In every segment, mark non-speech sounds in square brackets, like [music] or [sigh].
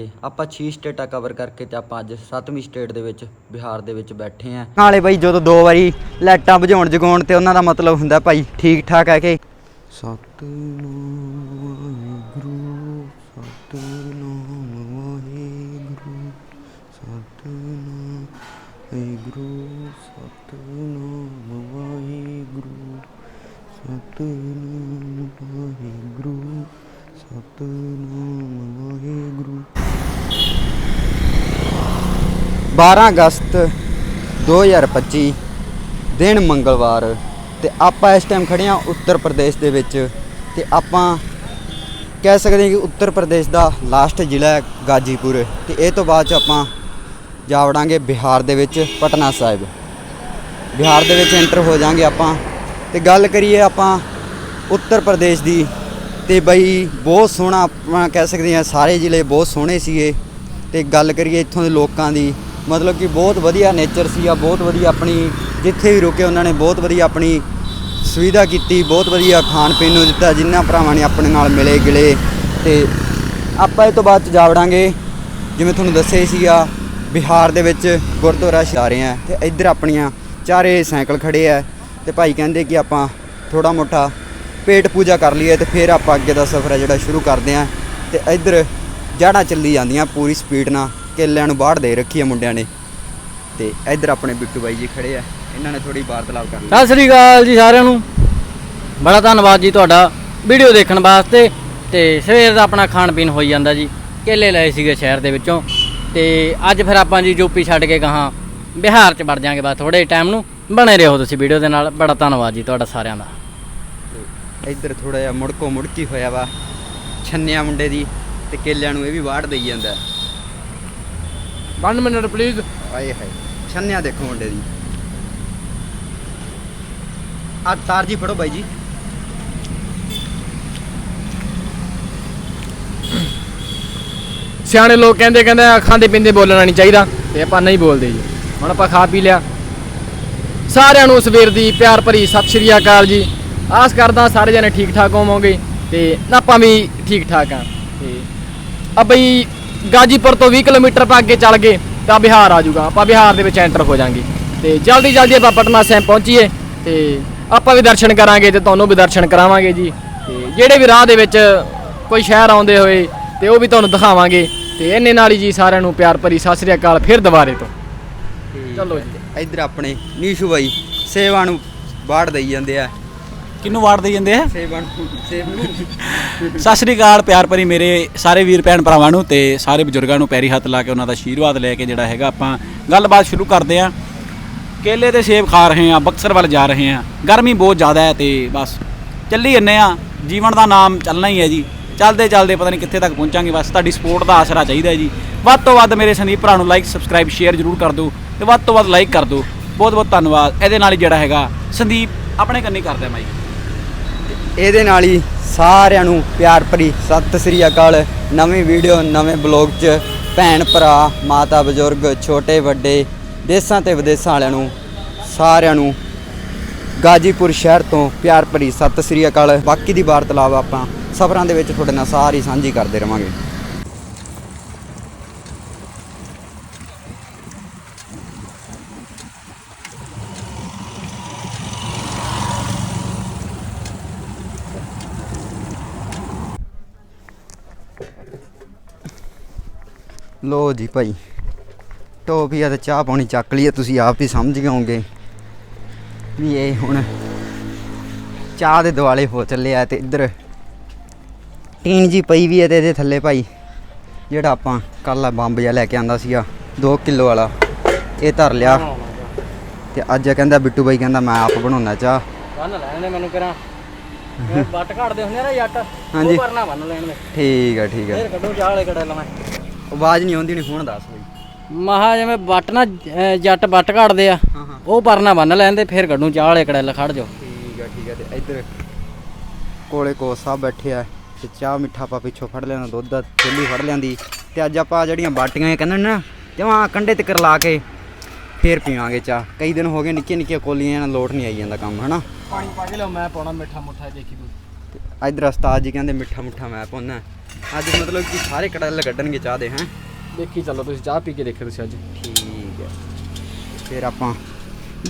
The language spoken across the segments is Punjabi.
ਤੇ ਆਪਾਂ 6 ਸਟੇਟਾਂ ਕਵਰ ਕਰਕੇ ਤੇ ਆਪਾਂ ਅੱਜ 7ਵੀਂ ਸਟੇਟ ਦੇ ਵਿੱਚ ਬਿਹਾਰ ਦੇ ਵਿੱਚ ਬੈਠੇ ਆਂ ਨਾਲੇ ਬਾਈ ਜਦੋਂ ਦੋ ਵਾਰੀ ਲਾਈਟਾਂ ਬੁਝਾਉਣ ਜਗਾਉਣ ਤੇ ਉਹਨਾਂ ਦਾ ਮਤਲਬ ਹੁੰਦਾ ਭਾਈ ਠੀਕ ਠਾਕ ਹੈ ਕਿ ਸਤਨਾਮ ਵਾਹਿਗੁਰੂ ਸਤਨਾਮ ਵਾਹਿਗੁਰੂ ਸਤਨਾਮ ਵਾਹਿਗੁਰੂ ਸਤਨਾਮ ਵਾਹਿਗੁਰੂ ਸਤਨਾਮ ਵਾਹਿਗੁਰੂ ਸਤਨਾਮ ਵਾਹਿਗੁਰੂ 12 ਅਗਸਤ 2025 ਦਿਨ ਮੰਗਲਵਾਰ ਤੇ ਆਪਾਂ ਇਸ ਟਾਈਮ ਖੜੇ ਹਾਂ ਉੱਤਰ ਪ੍ਰਦੇਸ਼ ਦੇ ਵਿੱਚ ਤੇ ਆਪਾਂ ਕਹਿ ਸਕਦੇ ਹਾਂ ਕਿ ਉੱਤਰ ਪ੍ਰਦੇਸ਼ ਦਾ ਲਾਸਟ ਜ਼ਿਲ੍ਹਾ ਹੈ ਗਾਜੀਪੁਰ ਤੇ ਇਹ ਤੋਂ ਬਾਅਦ ਚ ਆਪਾਂ ਜਾ ਵੜਾਂਗੇ ਬਿਹਾਰ ਦੇ ਵਿੱਚ ਪਟਨਾ ਸਾਹਿਬ। ਬਿਹਾਰ ਦੇ ਵਿੱਚ ਐਂਟਰ ਹੋ ਜਾਾਂਗੇ ਆਪਾਂ ਤੇ ਗੱਲ ਕਰੀਏ ਆਪਾਂ ਉੱਤਰ ਪ੍ਰਦੇਸ਼ ਦੀ ਤੇ ਬਈ ਬਹੁਤ ਸੋਹਣਾ ਆਪਾਂ ਕਹਿ ਸਕਦੇ ਹਾਂ ਸਾਰੇ ਜ਼ਿਲ੍ਹੇ ਬਹੁਤ ਸੋਹਣੇ ਸੀਗੇ ਤੇ ਗੱਲ ਕਰੀਏ ਇੱਥੋਂ ਦੇ ਲੋਕਾਂ ਦੀ ਮਤਲਬ ਕਿ ਬਹੁਤ ਵਧੀਆ ਨੇਚਰ ਸੀਗਾ ਬਹੁਤ ਵਧੀਆ ਆਪਣੀ, ਜਿੱਥੇ ਵੀ ਰੁਕੇ ਉਹਨਾਂ ਨੇ ਬਹੁਤ ਵਧੀਆ ਆਪਣੀ ਸੁਵਿਧਾ ਕੀਤੀ, ਬਹੁਤ ਵਧੀਆ ਖਾਣ ਪੀਣ ਨੂੰ ਦਿੱਤਾ ਜਿਨ੍ਹਾਂ ਭਰਾਵਾਂ ਨੇ ਆਪਣੇ ਨਾਲ ਮਿਲੇ ਗਿਲੇ। ਤੇ ਆਪਾਂ ਇਹ ਤੋਂ ਬਾਅਦ ਚ ਜਾ ਵੜਾਂਗੇ ਜਿਵੇਂ ਤੁਹਾਨੂੰ ਦੱਸਿਆ ਹੀ ਸੀਗਾ, ਬਿਹਾਰ ਦੇ ਵਿੱਚ ਗੁਰਦੁਆਰਾ ਜਾ ਰਹੇ ਆ, ਤੇ ਇੱਧਰ ਆਪਣੀਆਂ ਚਾਰੇ ਸਾਈਕਲ ਖੜੇ ਆ। ਤੇ ਭਾਈ ਕਹਿੰਦੇ ਕਿ ਆਪਾਂ ਥੋੜਾ ਮੋਟਾ ਪੇਟ ਪੂਜਾ ਕਰ ਲਈਏ ਤੇ ਫਿਰ ਆਪਾਂ ਅੱਗੇ ਦਾ ਸਫ਼ਰ ਹੈ ਜਿਹੜਾ ਸ਼ੁਰੂ ਕਰਦੇ ਆ। ਤੇ ਇੱਧਰ ਜੜਾਂ ਚੱਲੀ ਜਾਂਦੀਆਂ ਪੂਰੀ ਸਪੀਡ ਨਾਲ। ਕੇਲਿਆਂ ਨੂੰ ਬਾੜ ਦੇ ਰੱਖੀ ਆ ਮੁੰਡਿਆਂ ਨੇ। ਤੇ ਇੱਧਰ ਆਪਣੇ ਬਿੱਟੂ ਬਾਈ ਜੀ ਖੜੇ ਆ। ਇਹਨਾਂ ਨੇ ਥੋੜੀ ਵਾਰਤਾਲਾਪ ਕਰ ਲਈ। ਸਤਿ ਸ੍ਰੀ ਅਕਾਲ ਜੀ ਸਾਰਿਆਂ ਨੂੰ। ਬੜਾ ਧੰਨਵਾਦ ਜੀ ਤੁਹਾਡਾ ਵੀਡੀਓ ਦੇਖਣ ਵਾਸਤੇ। ਤੇ ਸਵੇਰ ਦਾ ਆਪਣਾ ਖਾਣ ਪੀਣ ਹੋਈ ਜਾਂਦਾ ਜੀ। ਕੇਲੇ ਲਏ ਸੀਗੇ ਸ਼ਹਿਰ ਦੇ ਵਿੱਚੋਂ। ਤੇ ਅੱਜ ਫਿਰ ਆਪਾਂ ਜੀ ਯੂਪੀ ਛੱਡ ਕੇ ਗਾਹਾਂ ਬਿਹਾਰ ਚ ਵੜ ਜਾਾਂਗੇ ਬਸ ਥੋੜੇ ਟਾਈਮ ਨੂੰ। ਬਣੇ ਰਹੋ ਤੁਸੀਂ ਵੀਡੀਓ ਦੇ ਨਾਲ। ਬੜਾ ਧੰਨਵਾਦ ਜੀ ਤੁਹਾਡਾ ਸਾਰਿਆਂ ਦਾ। ਇੱਧਰ ਥੋੜਾ ਜਿਹਾ ਮੁੜਕੋ ਮੁੜਕੀ ਹੋਇਆ ਵਾ। ਛੰਨਿਆ ਮੁੰਡੇ ਦੀ ਤੇ ਕੇਲਿਆਂ ਨੂੰ ਇਹ ਵੀ ਵਾੜ ਦੇਈ ਜਾਂਦਾ। 1 ਮਿੰਟ ਪਲੀਜ਼ ਆਏ ਹਾਏ ਛੰਨਿਆ ਦੇਖੋ ਮੁੰਡੇ ਦੀ। ਆ ਤਾਰ ਜੀ ਫੜੋ ਬਾਈ ਜੀ। ਸਿਆਣੇ ਲੋਕ ਕਹਿੰਦੇ ਕਹਿੰਦੇ ਖਾਂਦੇ ਪੀਂਦੇ ਬੋਲਣਾ ਨਹੀਂ ਚਾਹੀਦਾ। ਤੇ ਆਪਾਂ ਨਹੀਂ ਬੋਲਦੇ ਜੀ। ਹੁਣ ਆਪਾਂ ਖਾ ਪੀ ਲਿਆ। ਸਾਰਿਆਂ ਨੂੰ ਸਵੇਰ ਦੀ ਪਿਆਰ ਭਰੀ ਸਤਿ ਸ਼੍ਰੀ ਅਕਾਲ ਜੀ। ਆਸ ਕਰਦਾ ਸਾਰੇ ਜਣੇ ਠੀਕ ਠਾਕ ਹੋਵੋਗੇ ਤੇ ਆਪਾਂ ਵੀ ਠੀਕ ਠਾਕ ਆ ਤੇ ਆ ਬਈ ਗਾਜੀਪੁਰ ਤੋਂ 20 ਕਿਲੋਮੀਟਰ ਆਪਾਂ ਅੱਗੇ ਚੱਲ ਗਏ ਤਾਂ ਬਿਹਾਰ ਆ ਜਾਊਗਾ। ਆਪਾਂ ਬਿਹਾਰ ਦੇ ਵਿੱਚ ਐਂਟਰ ਹੋ ਜਾਾਂਗੇ। ਤੇ ਜਲਦੀ ਜਲਦੀ ਆਪਾਂ ਪਟਨਾ ਸਾਹਿਬ ਪਹੁੰਚੀਏ ਤੇ ਆਪਾਂ ਵੀ ਦਰਸ਼ਨ ਕਰਾਂਗੇ ਤੇ ਤੁਹਾਨੂੰ ਵੀ ਦਰਸ਼ਨ ਕਰਾਵਾਂਗੇ ਜੀ। ਤੇ ਜਿਹੜੇ ਵੀ ਰਾਹ ਦੇ ਵਿੱਚ ਕੋਈ ਸ਼ਹਿਰ ਆਉਂਦੇ ਹੋਏ ਤੇ ਉਹ ਵੀ ਤੁਹਾਨੂੰ ਦਿਖਾਵਾਂਗੇ। ਤੇ ਇਹਨੇ ਨਾਲ ਹੀ ਜੀ ਸਾਰਿਆਂ ਨੂੰ ਪਿਆਰ ਭਰੀ ਸਤਿ ਸ੍ਰੀ ਅਕਾਲ ਫਿਰ ਦੁਬਾਰੇ ਤੋਂ। ਚਲੋ ਜੀ। ਇੱਧਰ ਆਪਣੇ ਨੀਸ਼ੂ ਬਾਈ ਸੇਵਾ ਨੂੰ ਬਾੜ ਦੇਈ ਜਾਂਦੇ ਆ। ਕਿਹਨੂੰ ਵਾਰਡ ਦੇ ਜਾਂਦੇ ਆ? ਸੇਵਾ ਨੂੰ ਸੇਵ ਨੂੰ। ਸਤਿ ਸ਼੍ਰੀ ਅਕਾਲ ਪਿਆਰ ਭਰੀ ਮੇਰੇ ਸਾਰੇ ਵੀਰ ਭੈਣ ਭਰਾਵਾਂ ਨੂੰ ਤੇ ਸਾਰੇ ਬਜ਼ੁਰਗਾਂ ਨੂੰ ਪੈਰੀ ਹੱਥ ਲਾ ਕੇ ਉਹਨਾਂ ਦਾ ਆਸ਼ੀਰਵਾਦ ਲੈ ਕੇ ਜਿਹੜਾ ਹੈਗਾ ਆਪਾਂ ਗੱਲਬਾਤ ਸ਼ੁਰੂ ਕਰਦੇ ਆ ਕੇਲੇ ਤੇ ਸੇਬ ਖਾ ਰਹੇ ਆ ਬਕਸਰ ਵੱਲ ਜਾ ਰਹੇ ਆ ਗਰਮੀ ਬਹੁਤ ਜ਼ਿਆਦਾ ਹੈ ਤੇ ਬਸ ਚੱਲੀ ਜੰਨੇ ਆ ਜੀਵਨ ਦਾ ਨਾਮ ਚੱਲਣਾ ਹੀ ਹੈ ਜੀ। ਚੱਲਦੇ ਚੱਲਦੇ ਪਤਾ ਨਹੀਂ ਕਿੱਥੇ ਤੱਕ ਪਹੁੰਚਾਂਗੇ। ਬਸ ਤੁਹਾਡੀ ਸਪੋਰਟ ਦਾ ਆਸਰਾ ਚਾਹੀਦਾ ਜੀ। ਵੱਧ ਤੋਂ ਵੱਧ ਮੇਰੇ ਸੰਦੀਪ ਭਰਾ ਨੂੰ ਲਾਈਕ ਸਬਸਕ੍ਰਾਈਬ ਸ਼ੇਅਰ ਜ਼ਰੂਰ ਕਰ ਦਿਓ ਤੇ ਵੱਧ ਤੋਂ ਵੱਧ ਲਾਈਕ ਕਰ ਦਿਓ। ਬਹੁਤ ਬਹੁਤ ਧੰਨਵਾਦ। ਇਹਦੇ ਨਾਲ ਹੀ ਜਿਹੜਾ ਹੈਗਾ ਸੰਦੀਪ ਆਪਣੇ ਕੰਨੀ ਕਰਦਾ ਮਾਈ। ਇਹਦੇ ਨਾਲ ਹੀ ਸਾਰਿਆਂ ਨੂੰ ਪਿਆਰ ਭਰੀ ਸਤਿ ਸ੍ਰੀ ਅਕਾਲ। ਨਵੀਂ ਵੀਡੀਓ, ਨਵੇਂ ਬਲੌਗ 'ਚ ਭੈਣ, ਭਰਾ, ਮਾਤਾ, ਬਜ਼ੁਰਗ, ਛੋਟੇ, ਵੱਡੇ, ਦੇਸਾਂ ਤੇ ਵਿਦੇਸਾਂ ਵਾਲਿਆਂ ਨੂੰ, ਸਾਰਿਆਂ ਨੂੰ ਗਾਜੀਪੁਰ ਸ਼ਹਿਰ ਤੋਂ ਪਿਆਰ ਭਰੀ ਸਤਿ ਸ੍ਰੀ ਅਕਾਲ। ਬਾਕੀ ਦੀ ਵਾਰਤਾਲਾਪ ਆਪਾਂ ਸਫ਼ਰਾਂ ਦੇ ਵਿੱਚ ਤੁਹਾਡੇ ਨਾਲ ਸਾਰੀ ਸਾਂਝੀ ਕਰਦੇ ਰਵਾਂਗੇ। ਲੋ ਜੀ ਭਾਈ ਟੋਪੀਆ ਤੇ ਚਾਹ ਪਾਣੀ ਚੱਕ ਲਈਏ ਤੁਸੀਂ ਆਪ ਹੀ ਸਮਝ ਗਏ ਹੋਵੋਗੇ ਵੀ ਇਹ ਹੁਣ ਚਾਹ ਦੇ ਦਿਵਾਲੇ ਹੋ ਚੱਲੇ ਆ ਤੇ ਇੱਧਰ ਟੀਨ ਜੀ ਪਈ ਵੀ ਹੈ ਤੇ ਇਹਦੇ ਥੱਲੇ ਭਾਈ ਜਿਹੜਾ ਆਪਾਂ ਕੱਲ ਆ ਬੰਬ ਜਿਹਾ ਲੈ ਕੇ ਆਂਦਾ ਸੀਗਾ 2 ਕਿਲੋ ਵਾਲਾ ਇਹ ਧਰ ਲਿਆ ਤੇ ਅੱਜ ਕਹਿੰਦਾ ਬਿੱਟੂ ਬਾਈ ਕਹਿੰਦਾ ਮੈਂ ਆਪ ਬਣਾਉਣਾ ਚਾਹ। ਬੰਨ ਲੈਣ ਮੈਨੂੰ ਕਰਾਂ। ਬੱਟ [laughs] ਘੜਦੇ ਹੁੰਦੇ ਆ ਨਾ ਜੱਟ ਹਾਂਜੀ। ਉਹ ਕਰਨਾ ਬੰਨ ਲੈਣ ਦੇ ਠੀਕ ਆ ਠੀਕ ਆ। ਫੇਰ ਕੱਢੋ ਚਾਹ ਵਾਲੇ ਕੜਾ ਲਵਾਂ। ਆਵਾਜ਼ ਨਹੀਂ ਆਉਂਦੀ ਨਹੀਂ ਹੁਣ ਦੱਸ ਬਈ ਮਹਾ ਜਿਵੇਂ ਬੱਟ ਨਾ ਅਹ ਜੱਟ ਬੱਟ ਘੜਦੇ ਆ ਹਾਂ ਹਾਂ। ਉਹ ਪਰਨਾ ਬੰਨ ਲੈਂਦੇ ਫਿਰ ਕੱਢੂ ਚਾਹ ਵਾਲੇ ਕੜਾ ਖੜ ਜਾਓ। ਠੀਕ ਆ ਠੀਕ ਆ ਤੇ ਇੱਧਰ ਕੋਲੇ ਕੋ ਸਭ ਬੈਠੇ ਆ ਤੇ ਚਾਹ ਮਿੱਠਾ ਆਪਾਂ ਪਿੱਛੋਂ ਫੜ ਲੈਣਾ ਦੁੱਧ ਦਾ ਥੈਲੀ ਫੜ ਲਿਆਂਦੀ ਤੇ ਅੱਜ ਆਪਾਂ ਜਿਹੜੀਆਂ ਬਾਟੀਆਂ ਇਹ ਕਹਿੰਦੇ ਨੇ ਨਾ ਜਮਾਂ ਕੰਡੇ ਤੇ ਕਰਲਾ ਕੇ ਫੇਰ ਪੀਵਾਂਗੇ ਚਾਹ। ਕਈ ਦਿਨ ਹੋ ਗਏ ਨਿੱਕੀਆਂ ਨਿੱਕੀਆਂ ਕੋਲੀਆਂ ਨਾਲ ਲੋਟ ਨਹੀਂ ਆਈ ਜਾਂਦਾ ਕੰਮ ਹਨਾ? ਪਾਣੀ ਪਾ ਕੇ ਲਿਓ ਮੈਂ ਪਾਉਣਾ ਮਿੱਠਾ ਮੁੱਠਾ ਦੇਖੀ ਤੂੰ ਇਧਰ ਉਸਤਾਦ ਜੀ ਕਹਿੰਦੇ ਮਿੱਠਾ ਮੁੱਠਾ ਮੈਂ ਪਾਉਣਾ। ਅੱਜ ਮਤਲਬ ਕਿ ਸਾਰੇ ਕੜਲ ਕੱਢਣਗੇ ਚਾਹ ਦੇ ਹੈ? ਦੇਖੀ ਚੱਲੋ ਤੁਸੀਂ ਚਾਹ ਪੀ ਕੇ ਦੇਖਿਓ ਤੁਸੀਂ ਅੱਜ। ਠੀਕ ਹੈ। ਫਿਰ ਆਪਾਂ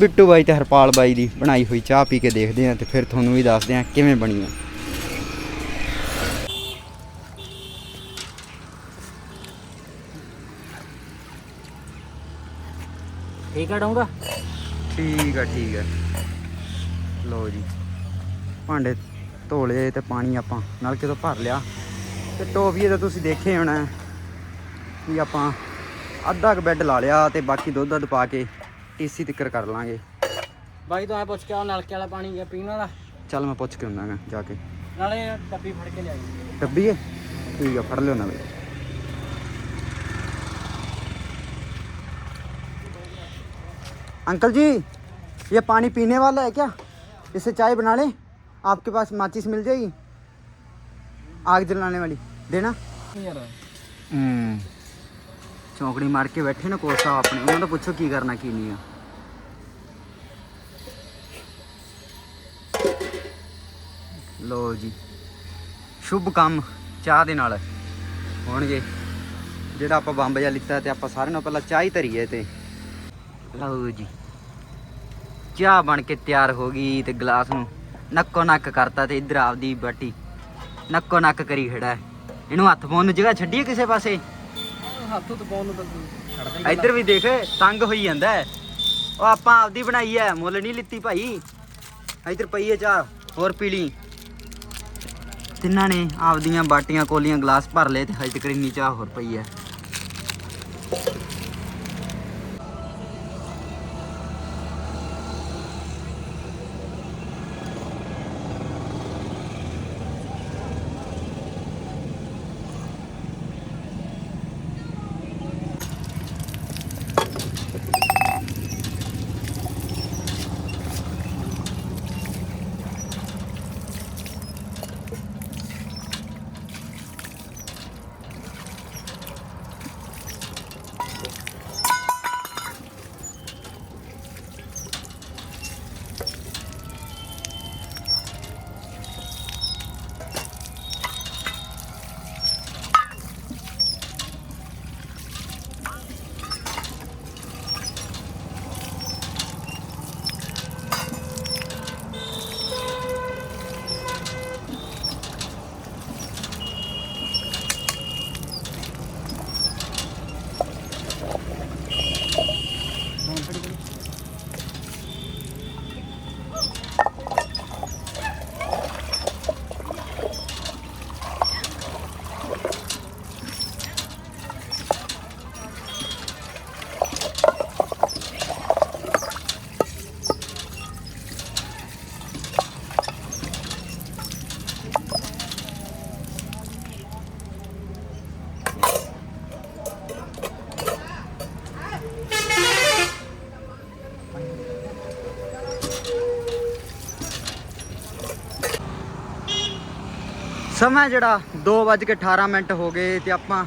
ਬਿੱਟੂ ਬਾਈ ਤੇ ਹਰਪਾਲ ਬਾਈ ਦੀ ਬਣਾਈ ਹੋਈ ਚਾਹ ਪੀ ਕੇ ਦੇਖਦੇ ਹਾਂ ਤੇ ਫਿਰ ਤੁਹਾਨੂੰ ਵੀ ਦੱਸਦੇ ਹਾਂ ਕਿਵੇਂ ਬਣੀ ਆ। ਠੀਕ ਆ ਡਾਉਂਗਾ ਠੀਕ ਆ ਠੀਕ ਆ। ਲਓ ਜੀ। ਭਾਂਡੇ ਧੋ ਲਏ ਤੇ ਪਾਣੀ ਆਪਾਂ ਨਲਕੇ ਤੋਂ ਭਰ ਲਿਆ। ਤੇ ਟੋਪੀਏ ਤਾਂ ਤੁਸੀਂ ਦੇਖੇ ਹੋਣਾ ਹੈ ਵੀ ਆਪਾਂ ਅੱਧਾ ਕੁ ਬੈੱਡ ਲਾ ਲਿਆ ਤੇ ਬਾਕੀ ਦੁੱਧ ਦੁੱਧ ਪਾ ਕੇ ਟੀਸੀ ਤਿੱਕਰ ਕਰ ਲਾਂਗੇ ਬਾਈ ਤੋਂ ਐ ਪੁੱਛ ਕੇ ਆ ਨਲਕੇ ਵਾਲਾ ਪਾਣੀ ਗਿਆ ਪੀਣ ਵਾਲਾ ਚੱਲ ਮੈਂ ਪੁੱਛ ਕੇ ਆਉਂਦਾ ਗਾ ਜਾ ਕੇ ਨਾਲੇ ਡੱਬੀ ਫੜ ਕੇ ਲਿਆਈ ਡੱਬੀ ਹੈ ठीक है फड़ लो ना भाई अंकल जी ये पानी पीने वाला है क्या इससे चाय बना लें आपके पास माचिस मिल जाएगी आग जलाने वाली देना ਯਾਰ ਚੌਂਕੜੀ ਮਾਰ ਕੇ ਬੈਠੇ ਨੇ ਕੋਸਾ ਆਪਣੇ। ਉਹਨਾਂ ਤੋਂ ਪੁੱਛੋ ਕੀ ਕਰਨਾ ਕੀ ਨਹੀਂ ਆ। ਲੋ ਜੀ। ਸ਼ੁਭ ਕੰਮ ਚਾਹ ਦੇ ਨਾਲ। ਹੋਣਗੇ। ਜਿਹੜਾ ਆਪਾਂ ਬੰਬ ਜਿਹਾ ਲਿੱਤਾ ਤੇ ਆਪਾਂ ਸਾਰਿਆਂ ਨੂੰ ਪਹਿਲਾਂ ਚਾਹ ਹੀ ਧਰੀਏ ਤੇ। ਲਓ ਜੀ। ਚਾਹ ਬਣ ਕੇ ਤਿਆਰ ਹੋ ਗਈ ਤੇ ਗਲਾਸ ਨੂੰ ਨੱਕੋ ਨੱਕ ਕਰਤਾ ਤੇ ਇਧਰ ਆਪਦੀ ਬਾਟੀ ਨੱਕੋ ਨੱਕ ਕਰੀ ਖੜਾ ਹੈ। ਇਹਨੂੰ ਹੱਥ ਪਾਉਣ ਨੂੰ ਜਗ੍ਹਾ ਛੱਡੀਏ ਕਿਸੇ ਪਾਸੇ? ਹੱਥ ਤੋਂ ਪਾਉਣ ਨੂੰ ਤਾਂ ਛੱਡਦਾ ਇੱਧਰ ਵੀ ਦੇਖ ਤੰਗ ਹੋਈ ਜਾਂਦਾ ਹੈ। ਉਹ ਆਪਾਂ ਆਪਦੀ ਬਣਾਈ ਐ ਮੁੱਲ ਨਹੀਂ ਲਿੱਤੀ ਭਾਈ। ਇੱਧਰ ਪਈ ਐ ਚਾਹ ਹੋਰ ਪੀ ਲਈ। ਤਿੰਨਾਂ ਨੇ ਆਪਦੀਆਂ ਬਾਟੀਆਂ ਕੋਲੀਆਂ ਗਲਾਸ ਭਰ ਲਏ ਤੇ ਹਜੇ ਤੱਕ ਇੰਨੀ ਚਾਹ ਹੋਰ ਪਈ ਐ ਸਮਾਂ ਜਿਹੜਾ 2:18 ਮਿੰਟ ਹੋ ਗਏ ਤੇ ਆਪਾਂ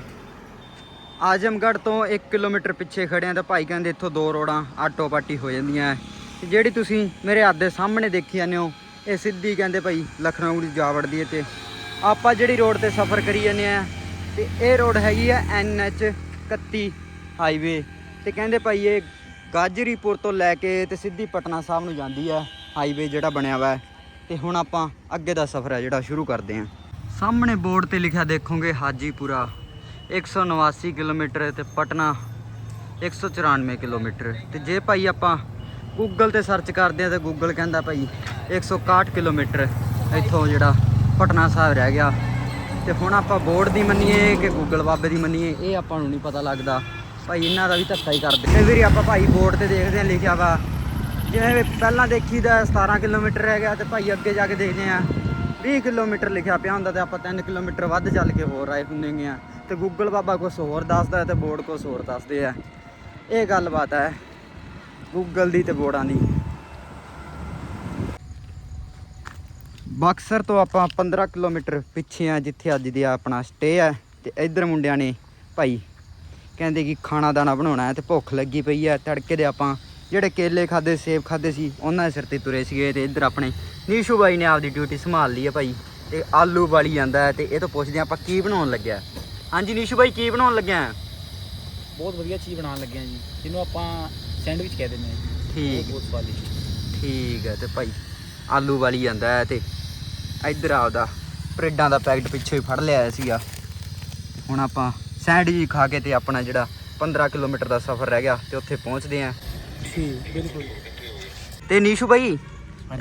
ਆਜਮਗੜ੍ਹ ਤੋਂ 1 ਕਿਲੋਮੀਟਰ ਪਿੱਛੇ ਖੜੇ ਆਂ ਤਾਂ ਭਾਈ ਕਹਿੰਦੇ ਇੱਥੋਂ ਦੋ ਰੋਡਾਂ ਆਟੋ ਪਾਟੀ ਹੋ ਜਾਂਦੀਆਂ ਹੈ। ਜਿਹੜੀ ਤੁਸੀਂ ਮੇਰੇ ਹੱਥ ਦੇ ਸਾਹਮਣੇ ਦੇਖੀ ਜਾਂਦੇ ਹੋ, ਇਹ ਸਿੱਧੀ ਕਹਿੰਦੇ ਭਾਈ ਲਖਨਊ ਦੀ ਜਾ ਵੜਦੀ ਹੈ ਤੇ ਆਪਾਂ ਜਿਹੜੀ ਰੋਡ ਤੇ ਸਫ਼ਰ ਕਰੀ ਜਾਂਦੇ ਆ ਤੇ ਇਹ ਰੋਡ ਹੈਗੀ ਆ ਐਨਐਚ 31 ਹਾਈਵੇ ਤੇ ਕਹਿੰਦੇ ਭਾਈ ਇਹ ਗਾਜਰੀਪੁਰ ਤੋਂ ਲੈ ਕੇ ਤੇ ਸਿੱਧੀ ਪਟਨਾ ਸਾਹਿਬ ਨੂੰ ਜਾਂਦੀ ਹੈ ਹਾਈਵੇ ਜਿਹੜਾ ਬਣਿਆ ਵਾ ਹੈ। ਤੇ ਹੁਣ ਆਪਾਂ ਅੱਗੇ ਦਾ ਸਫ਼ਰ ਹੈ ਜਿਹੜਾ ਸ਼ੁਰੂ ਕਰਦੇ ਹਾਂ ਸਾਹਮਣੇ ਬੋਰਡ ਤੇ ਲਿਖਿਆ ਦੇਖੋਗੇ ਹਾਜੀਪੁਰਾ 189 ਕਿਲੋਮੀਟਰ ਤੇ ਪਟਨਾ 194 ਕਿਲੋਮੀਟਰ। ਤੇ ਜੇ ਭਾਈ ਆਪਾਂ ਗੂਗਲ ਤੇ ਸਰਚ ਕਰਦੇ ਆ ਤਾਂ ਗੂਗਲ ਕਹਿੰਦਾ ਭਾਈ 161 ਕਿਲੋਮੀਟਰ ਇੱਥੋਂ ਜਿਹੜਾ ਪਟਨਾ ਸਾਹਿਬ ਰਹਿ ਗਿਆ। ਤੇ ਹੁਣ ਆਪਾਂ ਬੋਰਡ ਦੀ ਮੰਨੀਏ ਕਿ ਗੂਗਲ ਬਾਬੇ ਦੀ ਮੰਨੀਏ, ਇਹ ਆਪਾਂ ਨੂੰ ਨਹੀਂ ਪਤਾ ਲੱਗਦਾ। ਭਾਈ ਇਹਨਾਂ ਦਾ ਵੀ ਧੱਕਾ ਹੀ ਕਰਦੇ। ਕਈ ਵਾਰੀ ਆਪਾਂ ਭਾਈ ਬੋਰਡ ਤੇ ਦੇਖਦੇ ਆ ਲਿਖਿਆ ਵਾ, ਜਿਵੇਂ ਵੀ ਪਹਿਲਾਂ ਦੇਖੀਦਾ 17 ਕਿਲੋਮੀਟਰ ਰਹਿ ਗਿਆ ਤੇ ਭਾਈ ਅੱਗੇ ਜਾ ਕੇ ਦੇਖਦੇ ਆ 20 ਕਿਲੋਮੀਟਰ ਲਿਖਿਆ ਪਿਆ ਹੁੰਦਾ ਤੇ ਆਪਾਂ 3 ਕਿਲੋਮੀਟਰ ਵੱਧ ਚੱਲ ਕੇ ਹੋਰ ਆਏ ਹੁੰਦੇਗੇ ਆ। ਤੇ ਗੂਗਲ ਬਾਬਾ ਕੁਛ ਹੋਰ ਦੱਸਦਾ ਹੈ ਤੇ ਬੋਰਡ ਕੁਛ ਹੋਰ ਦੱਸਦੇ ਆ। ਇਹ ਗੱਲਬਾਤ ਹੈ ਗੂਗਲ ਦੀ ਤੇ ਬੋਰਡਾਂ ਦੀ। ਬਕਸਰ ਤੋਂ ਆਪਾਂ 15 ਕਿਲੋਮੀਟਰ ਪਿੱਛੇ ਆ, ਜਿੱਥੇ ਅੱਜ ਦੀ ਆਪਣਾ ਸਟੇ ਹੈ ਤੇ ਇੱਧਰ ਮੁੰਡਿਆਂ ਨੇ ਭਾਈ ਕਹਿੰਦੇ ਕਿ ਖਾਣਾ ਦਾਣਾ ਬਣਾਉਣਾ ਹੈ ਤੇ ਭੁੱਖ ਲੱਗੀ ਪਈ ਹੈ, ਤੜਕੇ ਦੇ ਆਪਾਂ ਜਿਹੜੇ ਕੇਲੇ ਖਾਦੇ ਸੇਬ ਖਾਦੇ ਸੀ ਉਹਨਾਂ ਦੇ ਸਿਰ ਤੇ ਤੁਰੇ ਸੀਗੇ ਤੇ ਇੱਧਰ ਆਪਣੇ ਨੀਸ਼ੂ ਬਾਈ ਨੇ ਆਪਦੀ ਡਿਊਟੀ ਸੰਭਾਲ ਲਈ ਹੈ ਭਾਈ ਤੇ ਆਲੂ ਵਾਲੀ ਜਾਂਦਾ ਹੈ ਤੇ ਇਹ ਤੋਂ ਪੁੱਛਦੇ ਹਾਂ ਆਪਾਂ ਕੀ ਬਣਾਉਣ ਲੱਗਿਆ। ਹਾਂਜੀ ਨੀਸ਼ੂ ਭਾਈ ਕੀ ਬਣਾਉਣ ਲੱਗਿਆ? ਬਹੁਤ ਵਧੀਆ ਚੀਜ਼ ਬਣਾਉਣ ਲੱਗੇ ਆ ਜੀ ਜਿਹਨੂੰ ਆਪਾਂ ਸੈਂਡਵਿਚ ਕਹਿ ਦਿੰਦੇ ਆ ਜੀ। ਠੀਕ। ਬਹੁਤ ਸਵਾਦੀ ਠੀਕ ਹੈ ਤੇ ਭਾਈ ਆਲੂ ਵਾਲੀ ਜਾਂਦਾ ਹੈ ਤੇ ਇੱਧਰ ਆਪਦਾ ਬ੍ਰੈਡਾਂ ਦਾ ਪੈਕਟ ਪਿੱਛੇ ਹੀ ਫੜ ਲਿਆ ਸੀਗਾ। ਹੁਣ ਆਪਾਂ ਸੈਂਡਵਿਚ ਖਾ ਕੇ ਤੇ ਆਪਣਾ ਜਿਹੜਾ 15 ਕਿਲੋਮੀਟਰ ਦਾ ਸਫ਼ਰ ਰਹਿ ਗਿਆ ਤੇ ਉੱਥੇ ਪਹੁੰਚਦੇ ਆਂ ਠੀਕ ਬਿਲਕੁਲ। ਤੇ ਨੀਸ਼ੂ ਭਾਈ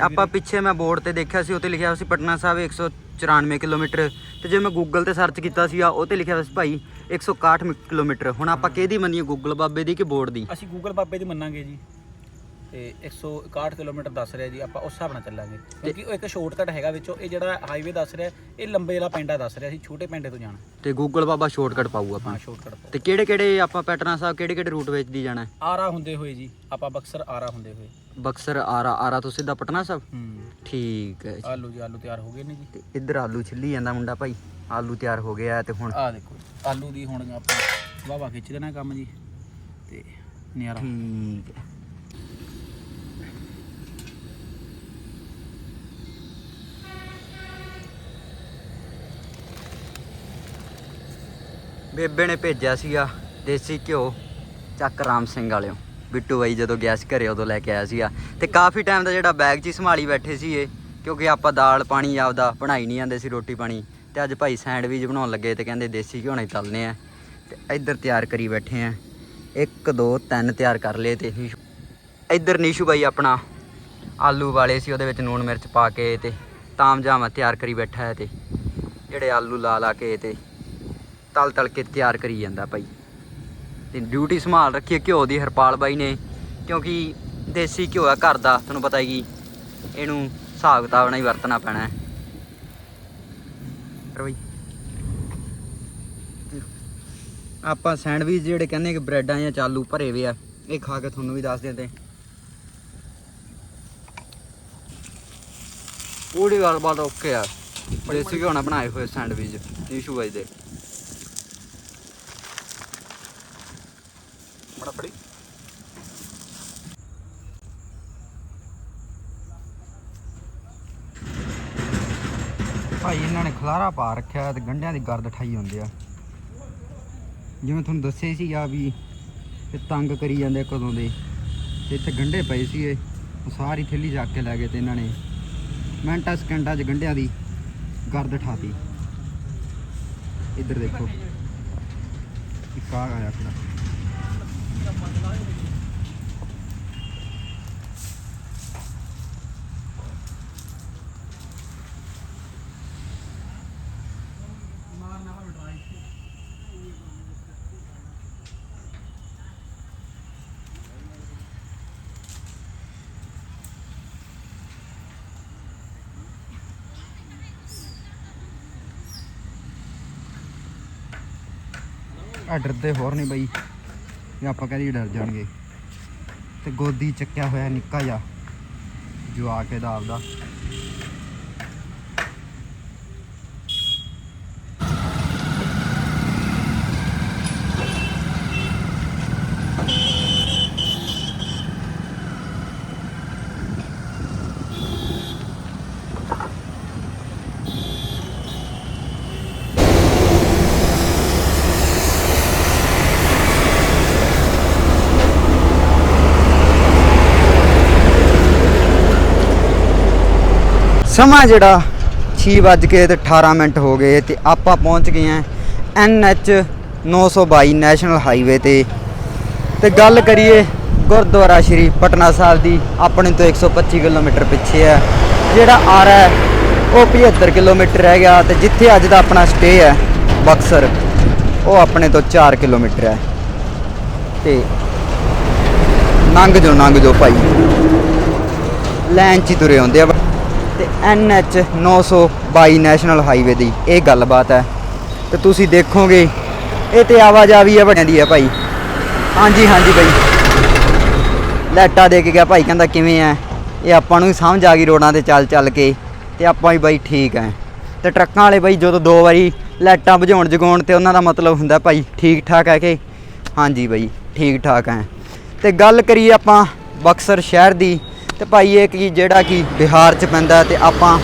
ਆਪਾਂ। ਪਿੱਛੇ ਮੈਂ ਬੋਰਡ ਤੇ ਦੇਖਿਆ ਸੀ ਉੱਤੇ ਲਿਖਿਆ ਹੋਇਆ ਸੀ ਪਟਨਾ ਸਾਹਿਬ 194 ਕਿਲੋਮੀਟਰ। ਤੇ ਜੇ ਮੈਂ ਗੂਗਲ ਤੇ ਸਰਚ ਕੀਤਾ ਸੀ ਉਹ ਤੇ ਲਿਖਿਆ ਹੋਇਆ ਸੀ ਭਾਈ 161 ਕਿਲੋਮੀਟਰ। ਹੁਣ ਆਪਾਂ ਕਿਹਦੀ ਮੰਨੀਏ ਗੂਗਲ ਬਾਬੇ ਦੀ ਕਿ ਬੋਰਡ ਦੀ? ਅਸੀਂ ਗੂਗਲ ਬਾਬੇ ਦੀ ਮੰਨਾਂਗੇ ਜੀ। ਤੇ 161 ਕਿਲੋਮੀਟਰ ਦੱਸ ਰਿਹਾ ਜੀ ਆਪਾਂ ਉਸ ਹਿਸਾਬ ਨਾਲ ਚੱਲਾਂਗੇ। ਕਿਉਂਕਿ ਉਹ ਇੱਕ ਸ਼ਾਰਟਕਟ ਹੈਗਾ ਵਿੱਚੋਂ ਇਹ ਜਿਹੜਾ ਹਾਈਵੇ ਦੱਸ ਰਿਹਾ ਇਹ ਲੰਬੇ ਵਾਲਾ ਪੈਂਡਾ ਦੱਸ ਰਿਹਾ ਸੀ ਛੋਟੇ ਪੈਂਡੇ ਤੋਂ ਜਾਣਾ। ਤੇ ਗੂਗਲ ਬਾਬਾ ਸ਼ਾਰਟਕਟ ਪਾਊ ਆਪਾਂ। ਹਾਂ ਸ਼ਾਰਟਕਟ ਤੇ ਕਿਹੜੇ ਕਿਹੜੇ ਆਪਾਂ ਪਟਨਾ ਸਾਹਿਬ ਕਿਹੜੇ ਕਿਹੜੇ ਰੂਟ ਵਿੱਚ ਦੀ ਜਾਣਾ? ਆਰਾ ਹੁੰਦੇ ਹੋਏ ਜੀ ਆਪਾਂ ਬਕਸਰ ਆਰਾ ਹੁੰਦੇ ਹੋਏ। ਬਕਸਰ ਆਰਾ ਆਰਾ ਤੋਂ ਸਿੱਧਾ ਪਟਨਾ ਸਾਹਿਬ? ਹੂੰ। ਠੀਕ ਹੈ ਜੀ। ਆਲੂ ਜੀ ਆਲੂ ਤਿਆਰ ਹੋ ਗਏ ਨੇ ਜੀ। ਤੇ ਇੱਧਰ ਆਲੂ ਛਿੱਲੀ ਜਾਂਦਾ ਮੁੰਡਾ ਭਾਈ। ਆਲੂ ਤਿਆਰ ਹੋ ਗਿਆ ਤੇ ਹੁਣ ਆਹ ਦੇਖੋ ਆਲੂ ਦੀ ਹੁਣ ਆਪਾਂ ਵਾਵਾ ਖਿੱਚ ਦੇਣਾ ਕੰਮ ਜੀ ਤੇ ਨਿਆਰਾ। ਠੀਕ ਹੈ। ਬੇਬੇ ਨੇ ਭੇਜਿਆ ਸੀਗਾ ਦੇਸੀ ਘਿਓ ਚੱਕ ਰਾਮ ਸਿੰਘ ਵਾਲਿਓ। ਬਿੱਟੂ ਬਾਈ ਜਦੋਂ ਗਿਆ ਸੀ ਘਰੇ, ਉਦੋਂ ਲੈ ਕੇ ਆਇਆ ਸੀਗਾ। ਤੇ ਕਾਫੀ ਟਾਈਮ ਦਾ ਜਿਹੜਾ ਬੈਗ 'ਚ ਹੀ ਸੰਭਾਲੀ ਬੈਠੇ ਸੀ ਇਹ ਕਿਉਂਕਿ ਆਪਾਂ ਦਾਲ ਪਾਣੀ ਆਪਦਾ ਬਣਾਈ ਨਹੀਂ ਜਾਂਦੇ ਸੀ ਰੋਟੀ ਪਾਣੀ। ਤੇ ਅੱਜ ਭਾਈ ਸੈਂਡਵਿਚ ਬਣਾਉਣ ਲੱਗੇ ਤੇ ਕਹਿੰਦੇ ਦੇਸੀ ਘਿਓ ਨਾਲ ਹੀ ਤਲਨੇ ਆ। ਤੇ ਇੱਧਰ ਤਿਆਰ ਕਰੀ ਬੈਠੇ ਆ। ਇੱਕ, ਦੋ, ਤਿੰਨ ਤਿਆਰ ਕਰ ਲਏ ਤੇ ਨੀਸ਼ੂ ਇੱਧਰ ਨੀਸ਼ੂ ਬਾਈ ਆਪਣਾ ਆਲੂ ਵਾਲੇ ਸੀ, ਉਹਦੇ ਵਿੱਚ ਨੂਣ ਮਿਰਚ ਪਾ ਕੇ ਤੇ ਤਾਮ ਜਾਮ ਤਿਆਰ ਕਰੀ ਬੈਠਾ ਹੈ ਤੇ। ਜਿਹੜੇ ਆਲੂ ਲਾ ਲਾ ਕੇ ਤੇ ਤਲ ਤਲ ਕੇ ਤਿਆਰ ਕਰੀ ਜਾਂਦਾ ਭਾਈ। ਤੇ ਡਿਊਟੀ ਸੰਭਾਲ ਰੱਖੀ ਘਿਓ ਦੀ, ਹਰਪਾਲ ਬਾਈ ਨੇ। ਕਿਉਂਕਿ ਦੇਸੀ ਘਿਓ ਆ ਘਰ ਦਾ, ਤੁਹਾਨੂੰ ਪਤਾ ਹੀ ਇਹਨੂੰ ਹਿਸਾਬ ਕਿਤਾਬ ਨਾਲ ਹੀ ਵਰਤਣਾ ਪੈਣਾ ਹੈ। ਪਰ ਆਪਾਂ ਸੈਂਡਵਿਚ ਜਿਹੜੇ ਕਹਿੰਦੇ ਕਿ ਬ੍ਰੈਡਾਂ ਜਾਂ ਚਾਲੂ ਭਰੇ ਵੇ ਆ, ਇਹ ਖਾ ਕੇ ਤੁਹਾਨੂੰ ਵੀ ਦੱਸ ਦਿੰਦੇ ਪੂਰੀ ਗੱਲਬਾਤ ਓਕੇ ਆ। ਦੇਸੀ ਘਿਓ ਨਾਲ ਬਣਾਏ ਹੋਏ ਸੈਂਡਵਿਚ ਨੀਸ਼ੂ ਬਾਈ ਦੇ ਫੜੀ। ਭਾਈ, ਇਹਨਾਂ ਨੇ ਖਲਾਰਾ ਪਾ ਰੱਖਿਆ ਤੇ ਗੰਢਿਆਂ ਦੀ ਗਰਦ ਠਾਈ ਹੁੰਦੇ ਆ। ਜਿਵੇਂ ਤੁਹਾਨੂੰ ਦੱਸਿਆ ਹੀ ਸੀਗਾ ਵੀ ਇਹ ਤੰਗ ਕਰੀ ਜਾਂਦੇ ਕਦੋਂ ਦੇ। ਤੇ ਇੱਥੇ ਗੰਢੇ ਪਏ ਸੀ ਇਹ ਸਾਰੀ ਥੈਲੀ ਚੱਕ ਕੇ ਲੈ ਗਏ ਤੇ ਇਹਨਾਂ ਨੇ। ਮਿੰਟਾਂ, ਸਕਿੰਟਾਂ 'ਚ ਗੰਢਿਆਂ ਦੀ ਗਰਦ ਠਾਤੀ। ਇੱਧਰ ਦੇਖੋ। ਇੱਕ ਆ ਆਇਆ ਖੜਾ ਆ ਡਰਦੇ ਹੋਰ ਨਹੀਂ ਬਈ। ਵੀ ਆਪਾਂ ਕਦੀ ਡਰ ਜਾਣਗੇ। ਤੇ ਗੋਦੀ ਚੱਕਿਆ ਹੋਇਆ ਨਿੱਕਾ ਜਿਹਾ। ਜਵਾਕ ਇਹਦਾ ਆਪਦਾ। ਸਮਾਂ ਜਿਹੜਾ 6 ਵੱਜ ਕੇ ਤੇ 18 ਮਿੰਟ ਹੋ ਗਏ ਤੇ ਆਪਾਂ ਪਹੁੰਚ ਗਏ ਆਂ ਐਨਐਚ 922 ਨੈਸ਼ਨਲ ਹਾਈਵੇ ਤੇ। ਤੇ ਗੱਲ ਕਰੀਏ ਗੁਰਦੁਆਰਾ ਸ਼੍ਰੀ ਪਟਨਾ ਸਾਹਿਬ ਦੀ, ਆਪਣੇ ਤੋਂ 125 ਕਿਲੋਮੀਟਰ ਪਿੱਛੇ ਹੈ, ਜਿਹੜਾ ਆ ਹੈ, ਉਹ 75 ਕਿਲੋਮੀਟਰ ਰਹਿ ਗਿਆ ਤੇ ਜਿੱਥੇ ਅੱਜ ਦਾ ਆਪਣਾ ਸਟੇ ਹੈ, ਬਕਸਰ, ਉਹ ਆਪਣੇ ਤੋਂ 4 ਕਿਲੋਮੀਟਰ ਹੈ। ਤੇ ਨੰਗ ਜੋ ਨੰਗ ਜੋ ਭਾਈ। ਲਾਈਨ 'ਚ ਹੀ ਤੁਰੇ ਹੁੰਦੇ ਆ ਤੇ NH 922 ਨੈਸ਼ਨਲ ਹਾਈਵੇ ਦੀ ਇਹ ਗੱਲਬਾਤ ਹੈ। ਤੇ ਤੁਸੀਂ ਦੇਖੋਗੇ, ਇਹ ਤੇ ਆਵਾਜਾਵੀ ਹੈ ਬਣਦੀ ਹੈ ਭਾਈ। ਹਾਂਜੀ ਹਾਂਜੀ ਭਾਈ। ਲੈਟਾ ਦੇ ਕੇ ਗਿਆ ਭਾਈ, ਕਹਿੰਦਾ ਕਿਵੇਂ ਐ? ਇਹ ਆਪਾਂ ਨੂੰ ਵੀ ਸਮਝ ਆ ਗਈ ਰੋਡਾਂ ਤੇ ਚੱਲ ਚੱਲ ਕੇ, ਤੇ ਆਪਾਂ ਵੀ ਬਾਈ ਠੀਕ ਐ। ਤੇ ਟਰੱਕਾਂ ਵਾਲੇ ਬਾਈ ਜਦੋਂ ਦੋ ਵਾਰੀ ਲਾਈਟਾਂ ਬੁਝਾਉਣ ਜਗਾਉਣ ਤੇ ਉਹਨਾਂ ਦਾ ਮਤਲਬ ਹੁੰਦਾ ਭਾਈ, ਠੀਕ ਠਾਕ ਹੈ ਕਿ? ਹਾਂਜੀ ਬਾਈ ਠੀਕ ਠਾਕ ਹੈ ਤੇ ਗੱਲ ਕਰੀਏ ਆਪਾਂ ਬਕਸਰ ਸ਼ਹਿਰ ਦੀ ਤੇ ਭਾਈ ਇਹ ਕੀ ਜਿਹੜਾ ਕਿ ਬਿਹਾਰ ਚ ਪੈਂਦਾ ਤੇ ਆਪਾਂ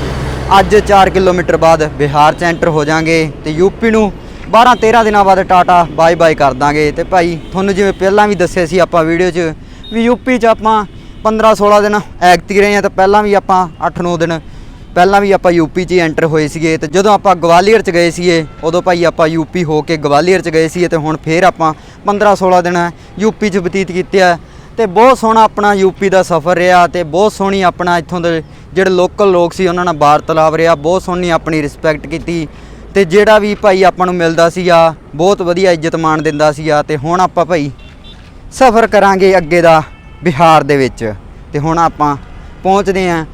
ਅੱਜ 4 ਕਿਲੋਮੀਟਰ ਬਾਅਦ ਬਿਹਾਰ ਚ ਐਂਟਰ ਹੋ ਜਾਾਂਗੇ ਤੇ ਯੂਪੀ ਨੂੰ 12 13 ਦਿਨਾਂ ਬਾਅਦ ਟਾਟਾ ਬਾਏ ਬਾਏ ਕਰ ਦਾਂਗੇ। ਤੇ ਭਾਈ ਤੁਹਾਨੂੰ ਜਿਵੇਂ ਪਹਿਲਾਂ ਵੀ ਦੱਸਿਆ ਸੀ ਆਪਾਂ ਵੀਡੀਓ 'ਚ ਵੀ ਯੂਪੀ 'ਚ ਆਪਾਂ 15 16 ਦਿਨ ਐਕਟਿਵ ਰਹੇ ਆ ਤਾਂ ਪਹਿਲਾਂ ਵੀ ਆਪਾਂ 8 9 ਦਿਨ ਪਹਿਲਾਂ ਵੀ ਆਪਾਂ ਯੂਪੀ 'ਚ ਹੀ ਐਂਟਰ ਹੋਏ ਸੀਗੇ ਤੇ ਜਦੋਂ ਆਪਾਂ ਗਵਾਲੀਅਰ 'ਚ ਗਏ ਸੀਗੇ, ਉਦੋਂ ਭਾਈ ਆਪਾਂ ਯੂਪੀ ਹੋ ਕੇ ਗਵਾਲੀਅਰ 'ਚ ਗਏ ਸੀਗੇ ਤੇ ਹੁਣ ਫੇਰ ਆਪਾਂ 15 16 ਦਿਨ ਯੂਪੀ 'ਚ ਬਤੀਤ ਕੀਤੇ ਆ। ਤੇ ਬਹੁਤ ਸੋਹਣਾ ਆਪਣਾ ਯੂਪੀ ਦਾ ਸਫ਼ਰ ਰਿਹਾ ਤੇ ਬਹੁਤ ਸੋਹਣੀ ਆਪਣਾ ਇੱਥੋਂ ਦੇ ਜਿਹੜੇ ਲੋਕਲ ਲੋਕ ਸੀ ਉਹਨਾਂ ਨਾਲ ਵਾਰਤਾਲਾਪ ਰਿਹਾ, ਬਹੁਤ ਸੋਹਣੀ ਆਪਣੀ ਰਿਸਪੈਕਟ ਕੀਤੀ ਤੇ ਜਿਹੜਾ ਵੀ ਭਾਈ ਆਪਾਂ ਨੂੰ ਮਿਲਦਾ ਸੀਗਾ, ਬਹੁਤ ਵਧੀਆ ਇੱਜ਼ਤ ਮਾਣ ਦਿੰਦਾ ਸੀਗਾ ਤੇ ਹੁਣ ਆਪਾਂ ਭਾਈ ਸਫ਼ਰ ਕਰਾਂਗੇ ਅੱਗੇ ਦਾ ਬਿਹਾਰ ਦੇ ਵਿੱਚ ਤੇ ਹੁਣ ਆਪਾਂ ਪਹੁੰਚਦੇ ਆਂ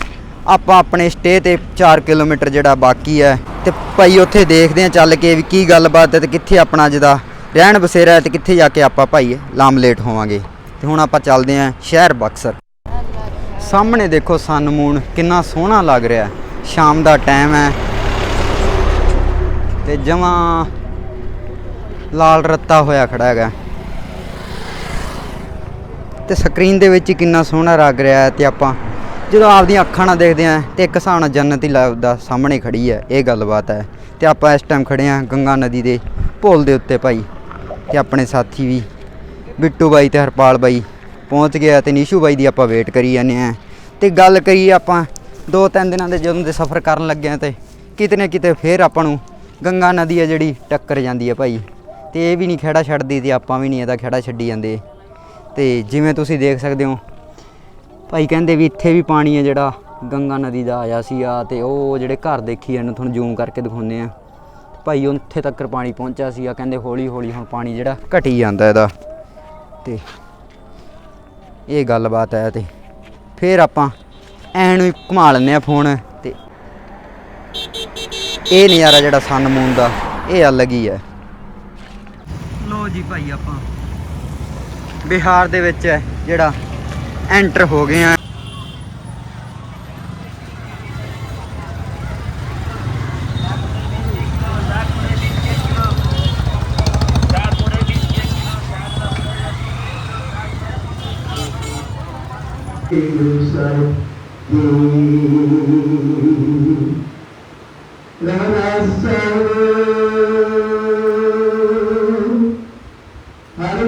ਆਪਾਂ ਆਪਣੇ ਸਟੇ ਤੇ 4 ਕਿਲੋਮੀਟਰ ਜਿਹੜਾ ਬਾਕੀ ਹੈ ਤੇ ਭਾਈ ਉੱਥੇ ਦੇਖਦੇ ਆਂ ਚੱਲ ਕੇ ਵੀ ਕੀ ਗੱਲਬਾਤ ਹੈ ਤੇ ਕਿੱਥੇ ਆਪਣਾ ਜਿਹਦਾ ਰਹਿਣ ਬਸੇਰਾ ਹੈ ਤੇ ਕਿੱਥੇ ਜਾ ਕੇ ਆਪਾਂ ਭਾਈ ਲਾਮਲੇਟ ਹੋਵਾਂਗੇ। ਤੇ ਹੁਣ ਆਪਾਂ ਚੱਲਦੇ ਆਂ ਸ਼ਹਿਰ ਬਕਸਰ। ਸਾਹਮਣੇ ਦੇਖੋ ਸਨ ਮੂਨ ਕਿੰਨਾ ਸੋਹਣਾ ਲੱਗ ਰਿਹਾ ਸ਼ਾਮ ਦਾ ਟਾਈਮ ਹੈ। ਤੇ ਜਮਾ ਲਾਲ ਰੱਤਾ ਹੋਇਆ ਖੜਾ ਹੈਗਾ। ਤੇ ਸਕਰੀਨ ਦੇ ਵਿੱਚ ਹੀ ਕਿੰਨਾ ਸੋਹਣਾ ਲੱਗ ਰਿਹਾ ਹੈ ਤੇ ਆਪਾਂ ਜਦੋਂ ਆਪਦੀਆਂ ਅੱਖਾਂ ਨਾਲ ਦੇਖਦੇ ਆ ਤੇ ਇੱਕ ਹਿਸਾਬ ਨਾਲ ਜੰਨਤ ਹੀ ਲੱਗਦਾ ਸਾਹਮਣੇ ਖੜੀ ਹੈ, ਇਹ ਗੱਲਬਾਤ ਹੈ। ਤੇ ਆਪਾਂ ਇਸ ਟਾਈਮ ਖੜੇ ਆ ਗੰਗਾ ਨਦੀ ਦੇ ਪੁਲ ਦੇ ਉੱਤੇ ਭਾਈ ਤੇ ਆਪਣੇ ਸਾਥੀ ਵੀ। ਬਿੱਟੂ ਬਾਈ ਤੇ ਹਰਪਾਲ ਬਾਈ ਪਹੁੰਚ ਗਿਆ ਤੇ ਨੀਸ਼ੂ ਬਾਈ ਦੀ ਆਪਾਂ ਵੇਟ ਕਰੀ ਜਾਂਦੇ ਆ ਤੇ ਗੱਲ ਕਰੀਏ ਆਪਾਂ, ਦੋ ਤਿੰਨ ਦਿਨਾਂ ਦੇ ਜਦੋਂ ਦੇ ਸਫ਼ਰ ਕਰਨ ਲੱਗੇ ਆ ਤੇ ਕਿਤੇ ਨਾ ਕਿਤੇ ਫੇਰ ਆਪਾਂ ਨੂੰ ਗੰਗਾ ਨਦੀ ਆ ਜਿਹੜੀ ਟੱਕਰ ਜਾਂਦੀ ਹੈ ਭਾਈ। ਤੇ ਇਹ ਵੀ ਨਹੀਂ ਖੇੜਾ ਛੱਡਦੀ ਤੇ ਆਪਾਂ ਵੀ ਨਹੀਂ ਇਹਦਾ ਖੇੜਾ ਛੱਡੀ ਜਾਂਦੇ। ਤੇ ਜਿਵੇਂ ਤੁਸੀਂ ਦੇਖ ਸਕਦੇ ਹੋ, ਭਾਈ ਕਹਿੰਦੇ ਵੀ ਇੱਥੇ ਵੀ ਪਾਣੀ ਹੈ ਜਿਹੜਾ ਗੰਗਾ ਨਦੀ ਦਾ ਆਇਆ ਸੀ ਆ ਤੇ ਉਹ ਜਿਹੜੇ ਘਰ ਦੇਖੀ ਇਹਨੂੰ ਤੁਹਾਨੂੰ ਜ਼ੂਮ ਕਰਕੇ ਦਿਖਾਉਂਦੇ ਆ ਭਾਈ ਉੱਥੇ ਤੱਕ ਪਾਣੀ ਪਹੁੰਚਿਆ ਸੀ ਆ ਕਹਿੰਦੇ ਹੌਲੀ ਹੌਲੀ ਹੁਣ ਪਾਣੀ ਜਿਹੜਾ ਘਟੀ ਜਾਂਦਾ ਇਹਦਾ। ਤੇ ਇਹ ਗੱਲਬਾਤ ਹੈ ਤੇ ਫਿਰ ਆਪਾਂ ਐਨ ਨੂੰ ਹੀ ਘੁਮਾ ਲੈਂਦੇ ਆ ਫੋਨ ਤੇ। ਇਹ ਨਜ਼ਾਰਾ ਜਿਹੜਾ ਸਨ ਮੂਨ ਦਾ, ਇਹ ਅਲੱਗ ਹੀ ਹੈ। ਲੋ ਜੀ ਭਾਈ ਆਪਾਂ। ਬਿਹਾਰ ਦੇ ਵਿੱਚ ਜਿਹੜਾ ਐਂਟਰ ਹੋ ਗਏ ਆ ਹਰ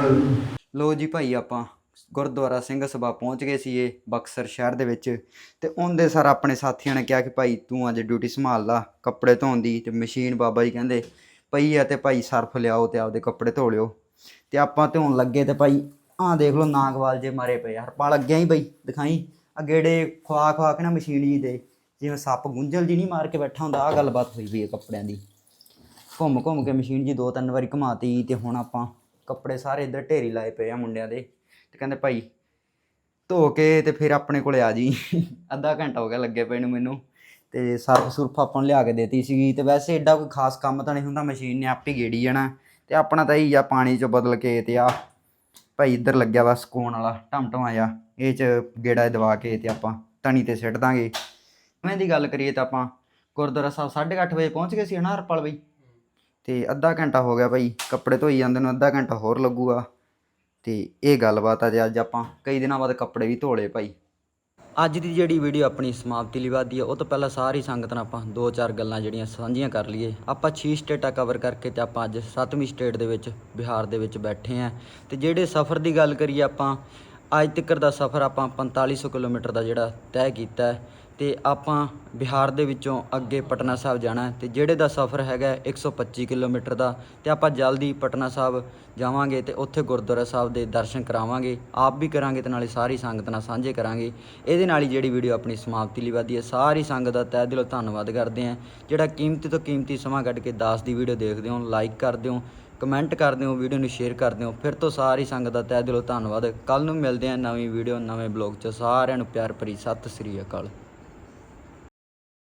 ਲੋ ਜੀ ਭਾਈ ਆਪਾਂ ਗੁਰਦੁਆਰਾ ਸਿੰਘ ਸਭਾ ਪਹੁੰਚ ਗਏ ਸੀ ਇਹ ਬਕਸਰ ਸ਼ਹਿਰ ਦੇ ਵਿੱਚ ਤੇ ਉਹਦੇ ਸਰ ਆਪਣੇ ਸਾਥੀਆਂ ਨੇ ਕਿਹਾ ਕਿ ਭਾਈ ਤੂੰ ਅੱਜ ਡਿਊਟੀ ਸੰਭਾਲ ਲਾ, ਕੱਪੜੇ ਧੋਣ ਦੀ ਤੇ ਮਸ਼ੀਨ ਬਾਬਾ ਜੀ ਕਹਿੰਦੇ ਪਈ ਆ ਤੇ ਭਾਈ ਸਰਫ ਲਿਆਓ ਤੇ ਆਪਦੇ ਕੱਪੜੇ ਧੋ ਲਿਓ ਤੇ ਆਪਾਂ ਧੋਣ ਲੱਗੇ ਤੇ ਭਾਈ ਆਹ ਦੇਖ ਲਓ ਨਾਗਵਾਲ ਜੇ ਮਾਰੇ ਪਏ ਆ। ਹਰਪਾਲ ਅੱਗੇ ਹੀ ਬਈ, ਦਿਖਾਈ ਅਗੇੜੇ ਖਵਾ ਖਵਾ ਕੇ ਨਾ ਮਸ਼ੀਨ ਜੀ ਦੇ, ਜਿਵੇਂ ਸੱਪ ਗੁੰਝਲ ਜੀ ਨਹੀਂ ਮਾਰ ਕੇ ਬੈਠਾ ਹੁੰਦਾ ਆ ਗੱਲਬਾਤ ਹੋਈ ਵੀ ਹੈ ਕੱਪੜਿਆਂ ਦੀ ਘੁੰਮ ਘੁੰਮ ਕੇ ਮਸ਼ੀਨ ਜੀ ਦੋ ਤਿੰਨ ਵਾਰੀ ਘੁਮਾਤੀ ਤੇ ਹੁਣ ਆਪਾਂ ਕੱਪੜੇ ਸਾਰੇ ਇੱਧਰ ਢੇਰੀ ਲਾਏ ਪਏ ਆ ਮੁੰਡਿਆਂ ਦੇ ਤੇ ਕਹਿੰਦੇ ਭਾਈ ਧੋ ਕੇ ਤੇ ਫਿਰ ਆਪਣੇ ਕੋਲੇ ਆ ਜੀ। ਅੱਧਾ ਘੰਟਾ ਹੋ ਗਿਆ ਲੱਗੇ ਪਏ ਨੂੰ ਮੈਨੂੰ ਤੇ ਸਰਫ ਸੁਰਫ ਆਪਾਂ ਨੂੰ ਲਿਆ ਕੇ ਦੇਤੀ ਸੀਗੀ ਤੇ ਵੈਸੇ ਐਡਾ ਕੋਈ ਖਾਸ ਕੰਮ ਤਾਂ ਨਹੀਂ ਹੁੰਦਾ, ਮਸ਼ੀਨ ਨੇ ਆਪੇ ਗੇੜੀ ਜਾਣਾ ਤੇ ਆਪਣਾ ਤਾਂ ਇਹੀ ਆ ਪਾਣੀ ਚੋਂ ਬਦਲ ਕੇ ਤੇ ਆ ਭਾਈ ਇੱਧਰ ਲੱਗਿਆ ਵਾ ਸਕੂਨ ਵਾਲਾ ਟਮਟਮਾ ਜਾ ਇਹ ਚ ਗੇੜਾ ਦਵਾ ਕੇ ਤੇ ਆਪਾਂ ਤਣੀ ਤੇ ਸਿੱਟ ਦਾਂਗੇ। ਮੈਂ ਦੀ ਗੱਲ ਕਰੀਏ ਤਾਂ ਆਪਾਂ ਗੁਰਦੁਆਰਾ ਸਾਹਿਬ 8:30 ਵਜੇ ਪਹੁੰਚ ਗਏ ਸੀ ਹਨਾ ਹਰਪਾਲ ਬਈ? ਤੇ ਅੱਧਾ ਘੰਟਾ ਹੋ ਗਿਆ ਭਾਈ, ਕੱਪੜੇ ਧੋਈ ਜਾਂਦੇ ਨੂੰ ਅੱਧਾ ਘੰਟਾ ਹੋਰ ਲੱਗੂਗਾ। ਤੇ ਇਹ ਗੱਲਬਾਤ ਆ ਜੇ ਅੱਜ ਆਪਾਂ ਕਈ ਦਿਨਾਂ ਬਾਅਦ ਕੱਪੜੇ ਵੀ ਧੋਲੇ ਭਾਈ। ਅੱਜ ਦੀ ਜਿਹੜੀ ਵੀਡੀਓ ਆਪਣੀ ਸਮਾਪਤੀ ਲਈ ਵਾਦੀ ਹੈ ਉਹ ਤੋਂ ਪਹਿਲਾਂ ਸਾਰੀ ਸੰਗਤ ਨਾਲ ਆਪਾਂ ਦੋ ਚਾਰ ਗੱਲਾਂ ਜਿਹੜੀਆਂ ਸਾਂਝੀਆਂ ਕਰ ਲਈਏ। ਆਪਾਂ 6 ਸਟੇਟਾਂ ਕਵਰ ਕਰਕੇ ਤੇ ਆਪਾਂ ਅੱਜ 7ਵੀਂ ਸਟੇਟ ਦੇ ਵਿੱਚ ਬਿਹਾਰ ਦੇ ਵਿੱਚ ਬੈਠੇ ਆਂ। ਤੇ ਜਿਹੜੇ ਸਫ਼ਰ ਦੀ ਗੱਲ ਕਰੀਏ ਆਪਾਂ, ਅੱਜ ਤੱਕ ਦਾ ਸਫ਼ਰ ਆਪਾਂ 4500 ਕਿਲੋਮੀਟਰ ਦਾ ਜਿਹੜਾ ਤੈਅ ਕੀਤਾ ਹੈ। ਤੇ ਆਪਾਂ ਬਿਹਾਰ ਦੇ ਵਿੱਚੋਂ ਅੱਗੇ ਪਟਨਾ ਸਾਹਿਬ ਜਾਣਾ ਹੈ ਤੇ ਜਿਹੜੇ ਦਾ ਸਫ਼ਰ ਹੈਗਾ ਹੈ 125 ਕਿਲੋਮੀਟਰ ਦਾ ਤੇ ਆਪਾਂ ਜਲਦੀ ਪਟਨਾ ਸਾਹਿਬ ਜਾਵਾਂਗੇ ਤੇ ਉੱਥੇ ਗੁਰਦੁਆਰਾ ਸਾਹਿਬ ਦੇ ਦਰਸ਼ਨ ਕਰਾਵਾਂਗੇ। ਆਪ ਵੀ ਕਰਾਂਗੇ ਤੇ ਨਾਲੇ ਸਾਰੀ ਸੰਗਤ ਨਾਲ ਸਾਂਝੇ ਕਰਾਂਗੇ। ਇਹਦੇ ਨਾਲ ਹੀ ਜਿਹੜੀ ਵੀਡੀਓ ਆਪਣੀ ਸਮਾਪਤੀ ਲਈ ਵਧੀ ਹੈ। ਸਾਰੀ ਸੰਗਤ ਦਾ ਤਹਿ ਦਿਲੋਂ ਧੰਨਵਾਦ ਕਰਦੇ ਆਂ ਜਿਹੜਾ ਕੀਮਤੀ ਤੋਂ ਕੀਮਤੀ ਸਮਾਂ ਕੱਢ ਕੇ ਦਾਸ ਦੀ ਵੀਡੀਓ ਦੇਖਦੇ ਹੋ ਲਾਈਕ ਕਰ ਦਿਓ ਕਮੈਂਟ ਕਰਦੇ ਹੋ, ਵੀਡੀਓ ਨੂੰ ਸ਼ੇਅਰ ਕਰਦੇ ਹੋ, ਫਿਰ ਤੋਂ ਸਾਰੀ ਸੰਗਤ ਦਾ ਤਹਿ ਦਿਲੋਂ ਧੰਨਵਾਦ। ਕੱਲ ਨੂੰ ਮਿਲਦੇ ਹਾਂ ਨਵੀਂ ਵੀਡੀਓ, ਨਵੇਂ ਬਲੌਗ 'ਚ। ਸਾਰਿਆਂ ਨੂੰ ਪਿਆਰ ਭਰੀ ਸਤਿ ਸ੍ਰੀ ਅਕਾਲ।